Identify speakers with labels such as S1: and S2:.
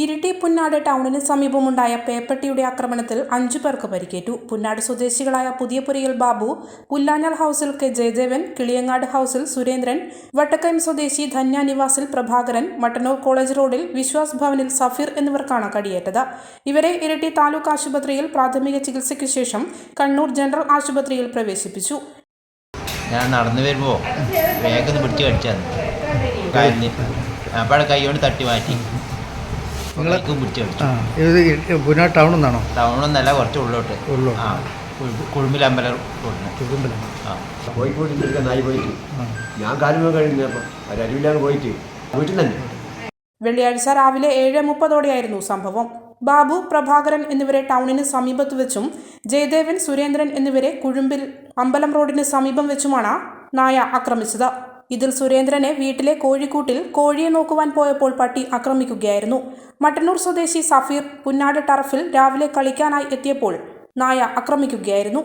S1: ഇരിട്ടി പുന്നാട് ടൗണിന് സമീപമുണ്ടായ പേപ്പട്ടിയുടെ ആക്രമണത്തിൽ അഞ്ചു പേർക്ക് പരിക്കേറ്റു. പുന്നാട് സ്വദേശികളായ പുതിയപുരയിൽ ബാബു പുല്ലാഞ്ഞാൽ ഹൌസിൽ കെ ജയദേവൻ കിളിയങ്ങാട് ഹൌസിൽ സുരേന്ദ്രൻ വട്ടക്കയം സ്വദേശി ധന്യ നിവാസിൽ പ്രഭാകരൻ മട്ടന്നൂർ കോളേജ് റോഡിൽ വിശ്വാസ് ഭവനിൽ സഫീർ എന്നിവർക്കാണ് കടിയേറ്റത്. ഇവരെ ഇരിട്ടി താലൂക്ക് ആശുപത്രിയിൽ പ്രാഥമിക ചികിത്സയ്ക്ക് ശേഷം കണ്ണൂർ ജനറൽ ആശുപത്രിയിൽ പ്രവേശിപ്പിച്ചു.
S2: ഞാൻ നടന്നു വരുമ്പോൾ വേഗം പിടിച്ചു കടിച്ചാന്ന് അപ്പോൾ കൈ കൊണ്ട് തട്ടി മാറ്റി. കടിച്ചു
S3: ആ ഇത് പുന ടൗണിൽ നിന്നാണോ
S2: ടൗണൊന്നല്ല കുറച്ച് ഉള്ളോട്ട്.
S3: ഉള്ളോട്ട്.
S2: ആ കുഴു- കുഴുമ്പിലമ്പലം റോഡിന്.
S3: കുടുംബിലാണ്
S2: ആ.
S4: കോഴിക്കോട് നിൽക്കാൻ നായി പോയിട്ട്. ഞാൻ കാലുമേ കഴിഞ്ഞപ്പോൾ അരുവിലാണ് പോയിട്ട്. വീട്ടിൽ തന്നെ
S1: വെള്ളിയാഴ്ച രാവിലെ ഏഴ് മുപ്പതോടെയായിരുന്നു സംഭവം. ബാബു പ്രഭാകരൻ എന്നിവരെ ടൗണിന് സമീപത്ത് വെച്ചും ജയദേവൻ സുരേന്ദ്രൻ എന്നിവരെ കുഴുമ്പിൽ അമ്പലം റോഡിന് സമീപം വെച്ചുമാണ് നായ ആക്രമിച്ചത്. ഇതിൽ സുരേന്ദ്രനെ വീട്ടിലെ കോഴിക്കൂട്ടിൽ കോഴിയെ നോക്കുവാൻ പോയപ്പോൾ പട്ടി ആക്രമിക്കുകയായിരുന്നു. മട്ടന്നൂർ സ്വദേശി സഫീർ പുന്നാട് ടർഫിൽ രാവിലെ കളിക്കാനായി എത്തിയപ്പോൾ നായ ആക്രമിക്കുകയായിരുന്നു.